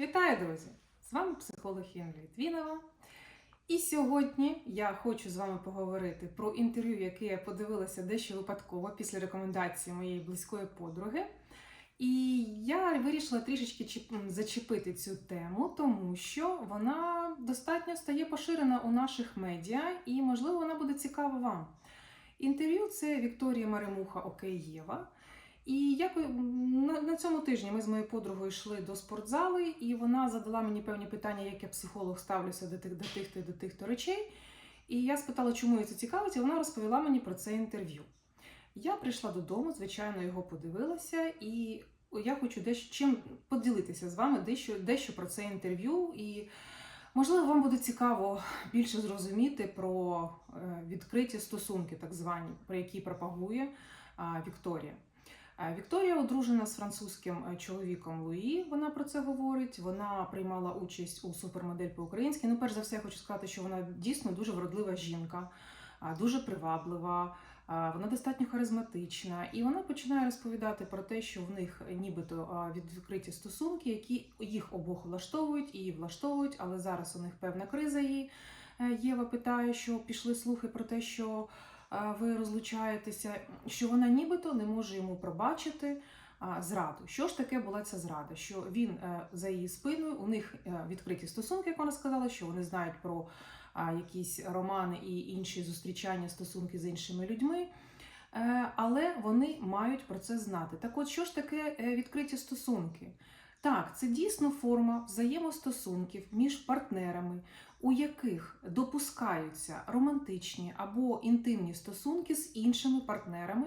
Вітаю, друзі! З вами психолог Єна Літвінова. І сьогодні я хочу з вами поговорити про інтерв'ю, яке я подивилася дещо випадково після рекомендації моєї близької подруги. І я вирішила трішечки зачепити цю тему, тому що вона достатньо стає поширена у наших медіа, і, можливо, вона буде цікава вам. Інтерв'ю це Вікторія Маремуха Океєва. І як на, цьому тижні ми з моєю подругою йшли до спортзали, і вона задала мені певні питання, як я психолог ставлюся до тих, до тих до тих то речей. І я спитала, чому її це цікавить, і вона розповіла мені про це інтерв'ю. Я прийшла додому, звичайно, його подивилася, і я хочу дещо чим поділитися з вами дещо, дещо про це інтерв'ю. І можливо, вам буде цікаво більше зрозуміти про е, відкриті стосунки, так звані, про які пропагує Вікторія. Е, Вікторія одружена з французьким е, чоловіком Луї. Вона про це говорить. Вона приймала участь у супермодель по-українськи. Ну, перш за все, я хочу сказати, що вона дійсно дуже вродлива жінка, дуже приваблива. Вона достатньо харизматична, і вона починає розповідати про те, що в них нібито відкриті стосунки, які їх обох влаштовують, її влаштовують, але зараз у них певна криза. І е, Єва питає, що пішли слухи про те, що ви розлучаєтеся, що вона нібито не може йому пробачити зраду. Що ж таке була ця зрада? Що він е, за її спиною, у них е, відкриті стосунки, як вона сказала, що вони знають про якісь романи і інші зустрічання, стосунки з іншими людьми. Е, Але вони мають про це знати. Так от, що ж таке відкриті стосунки? Так, це дійсно форма взаємостосунків між партнерами, у яких допускаються романтичні або інтимні стосунки з іншими партнерами,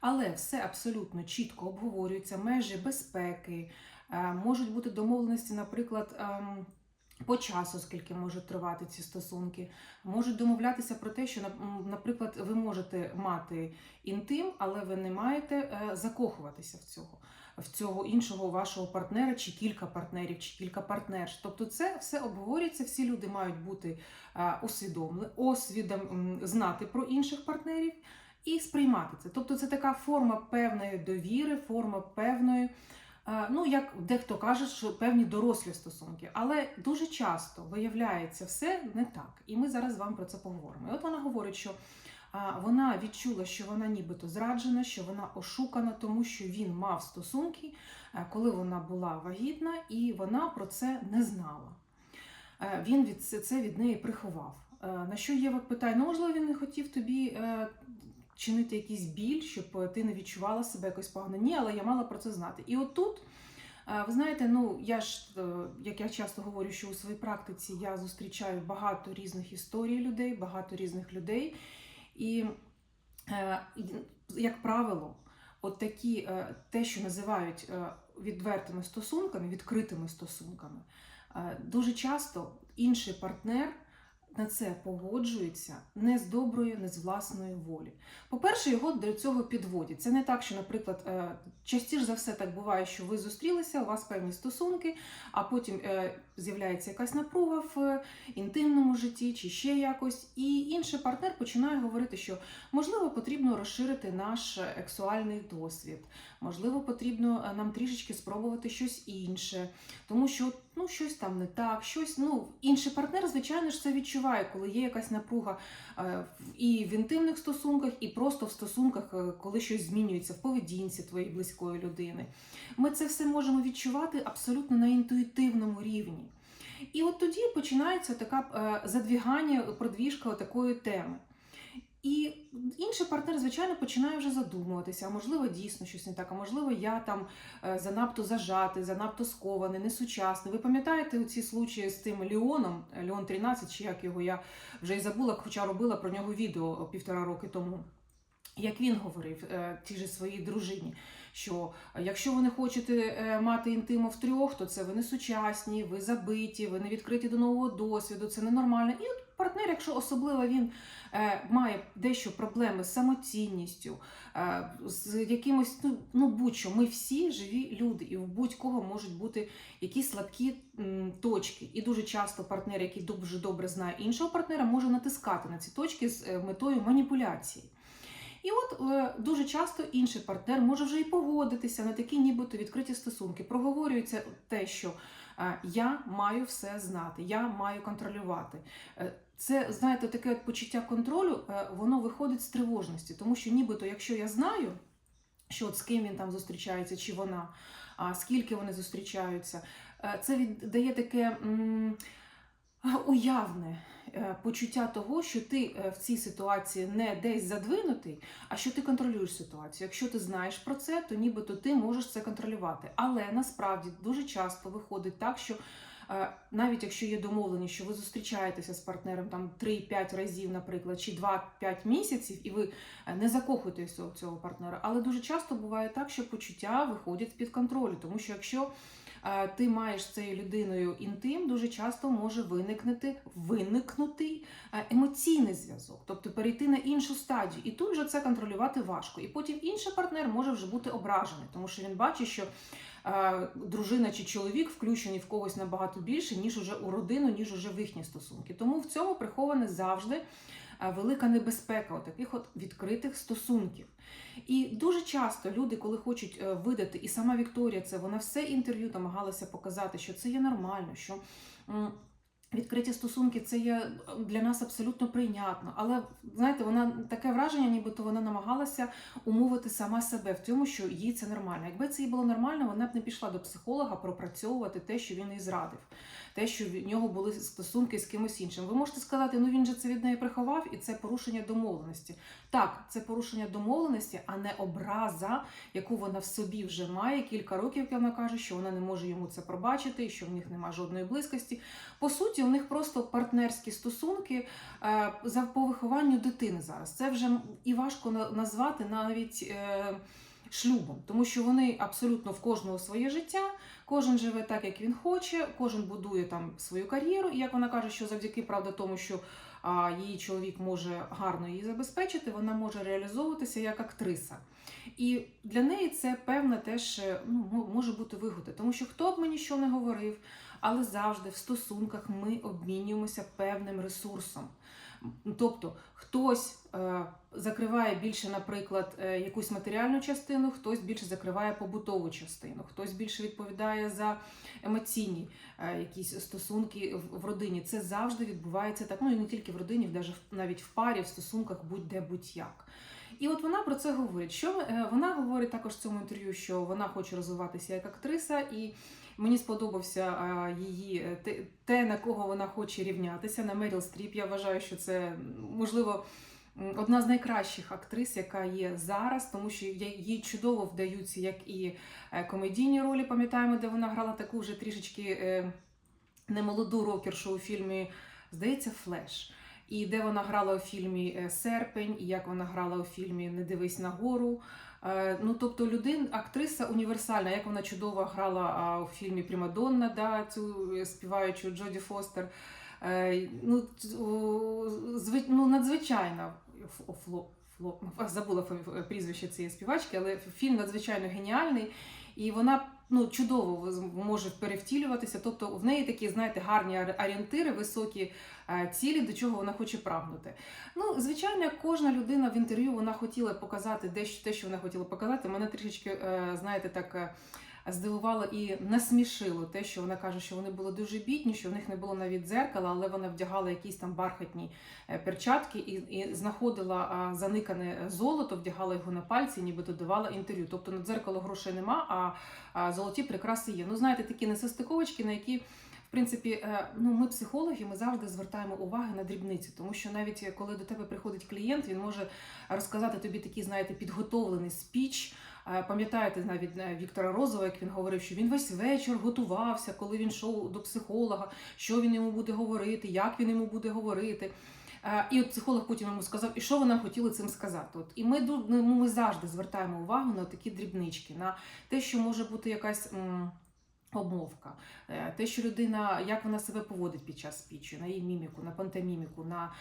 але все абсолютно чітко обговорюється, межі безпеки, е, можуть бути домовленості, наприклад. ем, По часу, скільки можуть тривати ці стосунки, можуть домовлятися про те, що, наприклад, ви можете мати інтим, але ви не маєте е, закохуватися в цього, в цього іншого вашого партнера, чи кілька партнерів, чи кілька партнерш. Тобто, це все обговорюється. Всі люди мають бути усвідомлені, освідом знати про інших партнерів і сприймати це. Тобто, це така форма певної довіри, форма певної. Ну, як дехто каже, що певні дорослі стосунки, але дуже часто виявляється все не так. І ми зараз з вами про це поговоримо. І от вона говорить, що вона відчула, що вона нібито зраджена, що вона ошукана, тому що він мав стосунки, е, коли вона була вагітна, і вона про це не знала. Е, Він від це від неї приховав. Е, На що Єва питає: ну, можливо, він не хотів тобі чинити якийсь біль, щоб ти не відчувала себе якось погано. Ні, але я мала про це знати. І отут, ви знаєте, ну я ж, як я часто говорю, що у своїй практиці я зустрічаю багато різних історій людей, багато різних людей. І, е, як правило, от такі, е, те, що називають е, відвертими стосунками, відкритими стосунками, дуже часто інший партнер на це погоджується не з доброї, не з власної волі. По-перше, його до цього підводять. Це не так, що, наприклад, е, частіше за все так буває, що ви зустрілися, у вас певні стосунки, а потім е, з'являється якась напруга в е, інтимному житті чи ще якось, і інший партнер починає говорити, що можливо потрібно розширити наш сексуальний досвід, можливо, потрібно нам трішечки спробувати щось інше, тому що ну щось там не так, щось ну інший партнер, звичайно ж, це відчуває, коли є якась напруга е, і в інтимних стосунках, і просто в стосунках, е, коли щось змінюється в поведінці твоєї близької людини. Ми це все можемо відчувати абсолютно на інтуїтивному рівні. І от тоді починається така е, задвігання, продвіжка такої теми. І інший партнер, звичайно, починає вже задумуватися, а можливо, дійсно щось не так, а можливо, я там е, занадто зажатий, занадто скований, несучасний. Ви пам'ятаєте ці случаї з тим Ліоном, Ліон Леон 13, чи як його я вже й забула, хоча робила про нього відео півтора роки тому. Як він говорив е, тій же своїй дружині, що е, якщо ви не хочете е, мати інтиму втрьох, то це ви не сучасні, ви забиті, ви не відкриті до нового досвіду, це ненормально. І от партнер, якщо особливо він має дещо проблеми з самоцінністю, з якимось, ну, ну будь-що, ми всі живі люди, і в будь-кого можуть бути якісь слабкі точки. І дуже часто партнер, який дуже добре знає іншого партнера, може натискати на ці точки з метою маніпуляції. І от е, дуже часто інший партнер може вже і погодитися на такі нібито відкриті стосунки. Проговорюється те, що Е, Я маю все знати, я маю контролювати. Е, Це, знаєте, таке от почуття контролю, воно виходить з тривожності, тому що нібито, якщо я знаю, що от з ким він там зустрічається, чи вона, а скільки вони зустрічаються, це віддає таке м, уявне е, почуття того, що ти е, в цій ситуації не десь задвинутий, а що ти контролюєш ситуацію. Якщо ти знаєш про це, то нібито ти можеш це контролювати. Але насправді дуже часто виходить так, що е, навіть якщо є домовлені, що ви зустрічаєтеся з партнером там 3-5 разів, наприклад, чи 2-5 місяців, і ви не закохуєтеся в цього партнера, але дуже часто буває так, що почуття виходять з-під контролю, тому що якщо ти маєш з цією людиною інтим, дуже часто може виникнути виникнути е, емоційний зв'язок, тобто перейти на іншу стадію, і тут же це контролювати важко. І потім інший партнер може вже бути ображений, тому що він бачить, що е, дружина чи чоловік включені в когось набагато більше, ніж уже у родину, ніж уже в їхні стосунки. Тому в цьому прихована завжди е, велика небезпека от таких от відкритих стосунків. І дуже часто люди, коли хочуть е, видати, і сама Вікторія, це вона все інтерв'ю намагалася показати, що це є нормально, що відкриті стосунки це є для нас абсолютно прийнятно. Але знаєте, вона таке враження, нібито вона намагалася умовити сама себе в тому, що їй це нормально. Якби це їй було нормально, вона б не пішла до психолога пропрацьовувати те, що він їй зрадив, те, що в нього були стосунки з кимось іншим. Ви можете сказати, ну він же це від неї приховав, і це порушення домовленості. Так, це порушення домовленості, а не образа, яку вона в собі вже має кілька років, як вона каже, що вона не може йому це пробачити, і що в них немає жодної близькості. По суті, у них просто партнерські стосунки е, за по вихованню дитини зараз. Це вже і важко на- назвати навіть. Шлюбом, тому що вони абсолютно в кожного своє життя, кожен живе так, як він хоче, кожен будує там свою кар'єру. І як вона каже, що завдяки правда тому, що а, її чоловік може гарно її забезпечити, вона може реалізовуватися як актриса. І для неї це певна теж е, ну, може бути вигода, тому що хто б мені що не говорив, але завжди в стосунках ми обмінюємося певним ресурсом. Тобто хтось е, закриває більше, наприклад, е, якусь матеріальну частину, хтось більше закриває побутову частину, хтось більше відповідає за емоційні е, якісь стосунки в, родині. Це завжди відбувається так. Ну і не тільки в родині, навіть в- парі, в стосунках будь-де будь-як. І от вона про це говорить. Що вона говорить також в цьому інтерв'ю, що вона хоче розвиватися як актриса, і мені сподобався її е, те, на кого вона хоче рівнятися, на Меріл Стріп. Я вважаю, що це можливо. Одна з найкращих актрис, яка є зараз, тому що їй чудово вдаються як і е, комедійні ролі, пам'ятаємо, де вона грала таку вже трішечки е, немолоду рокершу у фільмі, здається, Флеш. І де вона грала у фільмі Серпень, і як вона грала у фільмі Не дивись нагору. Е, Ну, тобто, людина, актриса універсальна, як вона чудово грала у фільмі Примадонна, да, цю е, співаючу Джоді Фостер. Е, Ну, ну, надзвичайна фло, забула прізвище цієї співачки, але фільм надзвичайно геніальний. І вона ну, чудово може перевтілюватися. Тобто в неї такі, знаєте, гарні ор- орієнтири, високі е, цілі, до чого вона хоче прагнути. Ну, звичайно, кожна людина в інтерв'ю вона хотіла показати дещо те, що вона хотіла показати. Мене трішечки, е, знаєте, так. Здивувало і насмішило те, що вона каже, що вони були дуже бідні, що в них не було навіть дзеркала, але вона вдягала якісь там бархатні е, перчатки і, і знаходила заникане золото, вдягала його на пальці, нібито давала інтерв'ю. Тобто на дзеркало грошей нема, а, а золоті прикраси є. Ну, знаєте, такі несостиковочки, на які. В принципі, е, ну ми психологи, ми завжди звертаємо увагу на дрібниці, тому що навіть е, коли до тебе приходить клієнт, він може розказати тобі такий, знаєте, підготовлений спіч. Пам'ятаєте навіть е, Віктора Розова, як він говорив, що він весь вечір готувався, коли він йшов до психолога, що він йому буде говорити, як він йому буде говорити. Е, І от психолог потім йому сказав, і що ви нам хотіли цим сказати. От і ми ми завжди звертаємо увагу на такі дрібнички, на те, що може бути якась. Обмовка, Е, те, що людина, як вона себе поводить під час спічу, на її міміку, на пантоміміку, на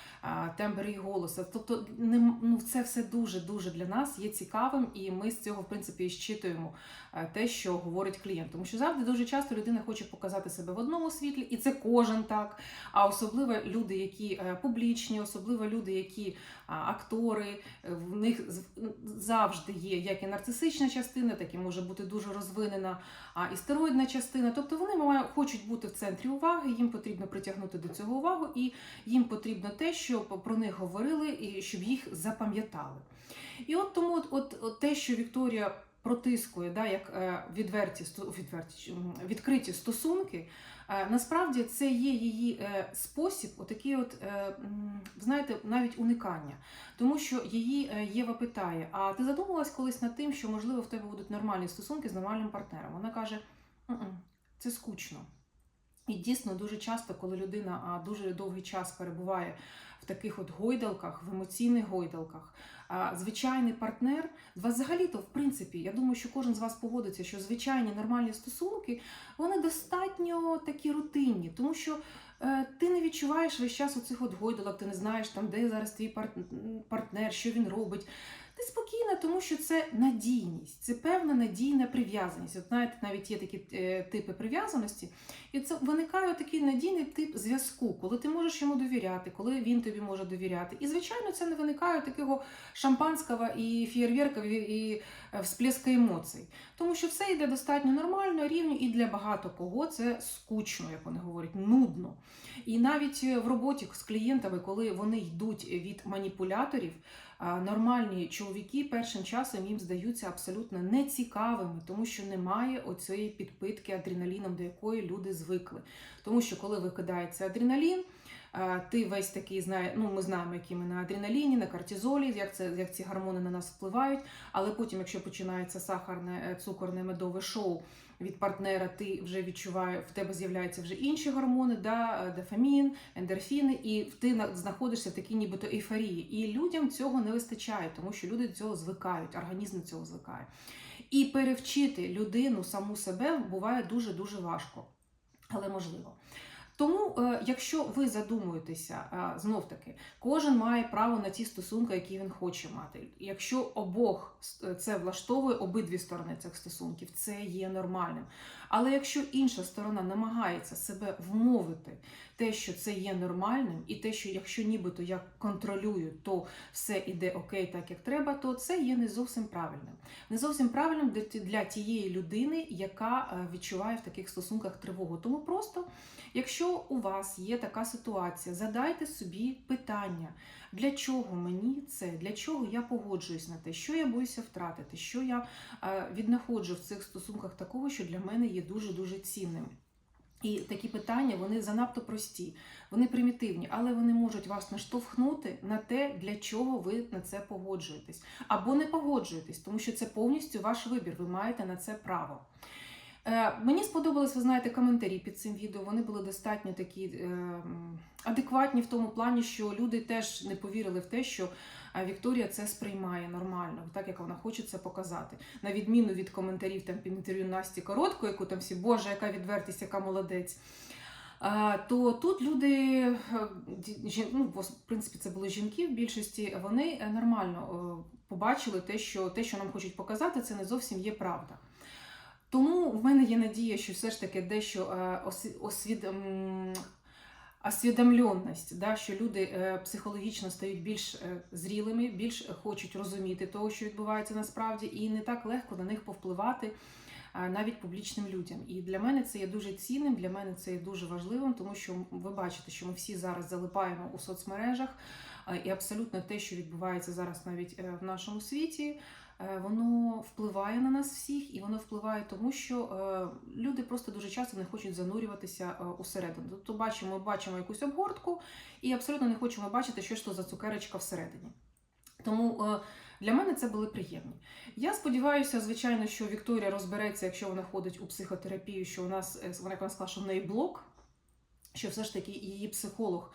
тембр її голосу. Тобто, не, ну, це все дуже дуже для нас є цікавим, і ми з цього в принципі і щитуємо е, те, що говорить клієнт. Тому що завжди дуже часто людина хоче показати себе в одному світлі, і це кожен так. А особливо люди, які е, публічні, особливо люди, які актори, в них завжди є як і нарцисична частина, так і може бути дуже розвинена а, істероїдна частина. Частина. Тобто вони має- хочуть бути в центрі уваги, їм потрібно притягнути до цього увагу, і їм потрібно те, щоб про них говорили, і щоб їх запам'ятали. І от тому, от, от, от те, що Вікторія протискує, да, як е, відверті, відверті відкриті стосунки, е, насправді це є її е, спосіб, отакий, от, знаєте, навіть уникання. Тому що її Єва питає: А ти задумалась колись над тим, що можливо в тебе будуть нормальні стосунки з нормальним партнером? Вона каже: «М-м, це скучно. І дійсно дуже часто, коли людина дуже довгий час перебуває в таких от гойдалках, в емоційних гойдалках, звичайний партнер, взагалі-то, в принципі, я думаю, що кожен з вас погодиться, що звичайні нормальні стосунки вони достатньо такі рутинні, тому що е, ти не відчуваєш весь час оцих от гойдалок, ти не знаєш там, де зараз твій пар- партнер, що він робить. Ти спокійна, тому що це надійність, це певна надійна прив'язаність. От знаєте, навіть є такі е, типи прив'язаності, і це виникає такий надійний тип зв'язку, коли ти можеш йому довіряти, коли він тобі може довіряти. І звичайно, це не виникає такого шампанського і фєєрверка, і, е, всплеска емоцій. Тому що все йде достатньо нормально, рівно, і для багато кого це скучно, як вони говорять, нудно. І навіть е, в роботі з клієнтами, коли вони йдуть від маніпуляторів, нормальні чоловіки першим часом їм здаються абсолютно нецікавими, тому що немає оцієї підпитки адреналіном, до якої люди звикли. Тому що коли викидається адреналін, ти весь такий знає, ну ми знаємо, які ми на адреналіні, на кортизолі, як це як ці гормони на нас впливають. Але потім, якщо починається сахарне, е, цукорне медове шоу від партнера, ти вже відчуваєш, в тебе з'являються вже інші гормони, да, е, дофамін, ендорфіни, і ти знаходишся в такій нібито ейфорії. І людям цього не вистачає, тому що люди цього звикають, організм цього звикає. І перевчити людину саму себе буває дуже дуже важко, але можливо. Тому, е, якщо ви задумуєтеся, е, знов таки, кожен має право на ті стосунки, які він хоче мати. Якщо обох е, це влаштовує обидві сторони цих стосунків, це є нормальним. Але якщо інша сторона намагається себе вмовити, те, що це є нормальним, і те, що якщо нібито я контролюю, то все іде окей, так як треба, то це є не зовсім правильним. Не зовсім правильним для тієї людини, яка відчуває в таких стосунках тривогу. Тому просто, якщо у вас є така ситуація, задайте собі питання, для чого мені це, для чого я погоджуюсь на те, що я боюся втратити, що я е, віднаходжу в цих стосунках такого, що для мене є дуже дуже цінним. І такі питання вони занадто прості, вони примітивні, але вони можуть вас наштовхнути на те, для чого ви на це погоджуєтесь, або не погоджуєтесь, тому що це повністю ваш вибір. Ви маєте на це право. Е, мені сподобались, ви знаєте, коментарі під цим відео. Вони були достатньо такі е, адекватні в тому плані, що люди теж не повірили в те, що е, Вікторія це сприймає нормально, так як вона хоче це показати. На відміну від коментарів там під інтерв'ю Насті Коротко, яку там всі Боже, яка відвертість, яка молодець. А, то тут люди, е, ну, в принципі, це були жінки в більшості, вони е, нормально е, побачили те, що те, що нам хочуть показати, це не зовсім є правда. Тому в мене є надія, що все ж таки дещо е, освід... освідомленість, да, що люди е, психологічно стають більш е, зрілими, більш хочуть розуміти того, що відбувається насправді, і не так легко на них повпливати навіть публічним людям. І для мене це є дуже цінним, для мене це є дуже важливим, тому що ви бачите, що ми всі зараз залипаємо у соцмережах, і абсолютно те, що відбувається зараз навіть в нашому світі. Е, Воно впливає на нас всіх, і воно впливає тому, що е, люди просто дуже часто не хочуть занурюватися е, усередину. Тобто бачимо, бачимо якусь обгортку і абсолютно не хочемо бачити, що ж то за цукерочка всередині. Тому для мене це були приємні. Я сподіваюся, звичайно, що Вікторія розбереться, якщо вона ходить у психотерапію, що у нас вона сказала, що в неї блок, що все ж таки її психолог.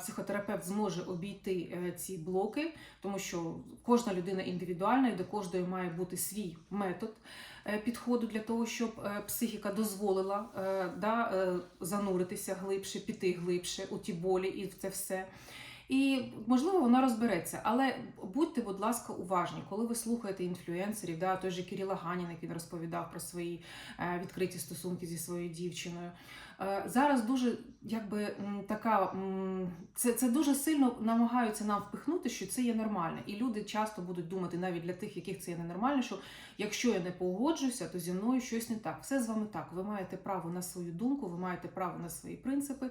Психотерапевт зможе обійти е, ці блоки, тому що кожна людина індивідуальна і до кожної має бути свій метод е, підходу для того, щоб е, психіка дозволила да, зануритися глибше, піти глибше у ті болі і в це все. І можливо вона розбереться, але будьте, будь ласка, уважні, коли ви слухаєте інфлюенсерів, да, той же Кирила Ганін, який розповідав про свої е, відкриті стосунки зі своєю дівчиною. Е, зараз дуже якби така це, це дуже сильно намагаються нам впихнути, що це є нормально. І люди часто будуть думати, навіть для тих, яких це є ненормально, що якщо я не погоджуюся, то зі мною щось не так. Все з вами так. Ви маєте право на свою думку, ви маєте право на свої принципи,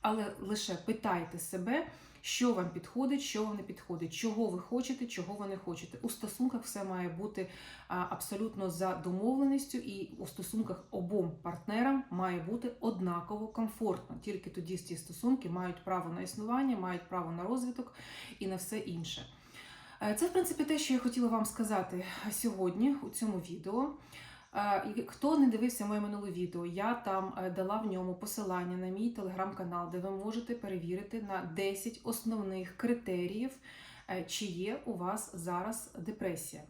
але лише питайте себе. Що вам підходить, що вам не підходить, чого ви хочете, чого ви не хочете. У стосунках все має бути абсолютно за домовленістю, і у стосунках обом партнерам має бути однаково комфортно. Тільки тоді ці стосунки мають право на існування, мають право на розвиток і на все інше. Е, Це, в принципі, те, що я хотіла вам сказати сьогодні у цьому відео. Е, Хто не дивився моє минуле відео, я там е, дала в ньому посилання на мій телеграм-канал, де ви можете перевірити на 10 основних критеріїв, е, чи є у вас зараз депресія.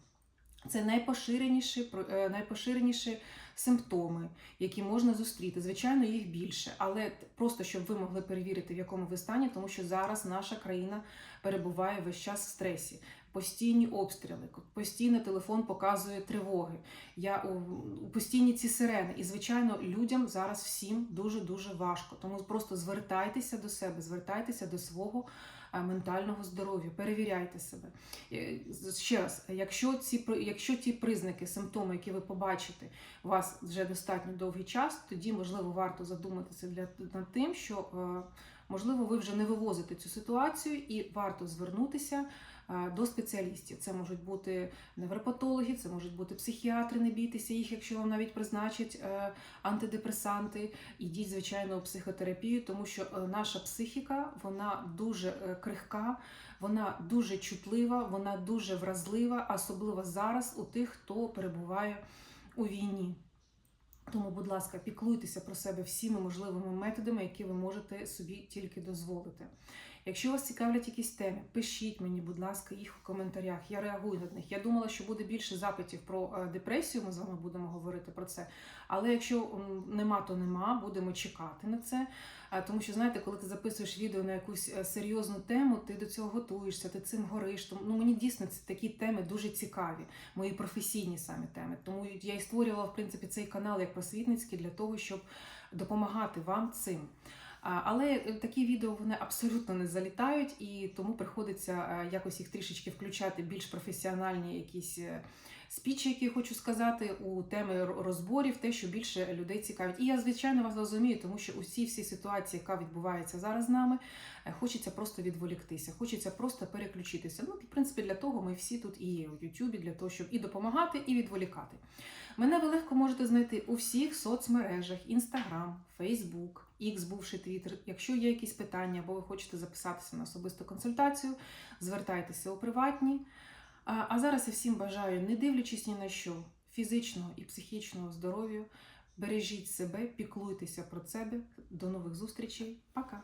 Це найпоширеніші, найпоширеніші симптоми, які можна зустріти. Звичайно, їх більше, але просто щоб ви могли перевірити, в якому ви стані, тому що зараз наша країна перебуває весь час в стресі. Постійні обстріли, постійно телефон показує тривоги. Я у- постійні ці сирени. І звичайно, людям зараз всім дуже дуже важко. Тому просто звертайтеся до себе, звертайтеся до свого е, ментального здоров'я, перевіряйте себе. Е, Ще раз, якщо ці якщо ті признаки, симптоми, які ви побачите, у вас вже достатньо довгий час, тоді можливо варто задуматися для над тим, що е, можливо ви вже не вивозите цю ситуацію, і варто звернутися до спеціалістів. Це можуть бути невропатологи, це можуть бути психіатри, не бійтеся їх, якщо вам навіть призначать е, антидепресанти. Ідіть, звичайно, у психотерапію, тому що е, наша психіка вона дуже е, крихка, вона дуже чутлива, вона дуже вразлива, особливо зараз у тих, хто перебуває у війні. Тому, будь ласка, піклуйтеся про себе всіми можливими методами, які ви можете собі тільки дозволити. Якщо вас цікавлять якісь теми, пишіть мені, будь ласка, їх в коментарях. Я реагую на них. Я думала, що буде більше запитів про е, депресію. Ми з вами будемо говорити про це. Але якщо нема, то нема, будемо чекати на це. Е, Тому що знаєте, коли ти записуєш відео на якусь е, серйозну тему, ти до цього готуєшся, ти цим гориш. Тому ну мені дійсно ці такі теми дуже цікаві, мої професійні самі теми. Тому я і створювала в принципі цей канал як просвітницький для того, щоб допомагати вам цим. Але е, такі відео вони абсолютно не залітають, і тому приходиться е, якось їх трішечки включати більш професіональні якісь е, спічі, які хочу сказати, у теми розборів, те, що більше людей цікавить. І я, звичайно, вас розумію, тому що усі всі ситуації, яка відбувається зараз з нами, хочеться просто відволіктися, хочеться просто переключитися. Ну, в принципі, для того ми всі тут і є у Ютубі, для того, щоб і допомагати, і відволікати. Мене ви легко можете знайти у всіх соцмережах: Instagram, Facebook, X, бувший Twitter. Якщо є якісь питання або ви хочете записатися на особисту консультацію, звертайтеся у приватні. А, зараз я всім бажаю, не дивлячись ні на що, фізичного і психічного здоров'я, бережіть себе, піклуйтеся про себе. До нових зустрічей. Пока!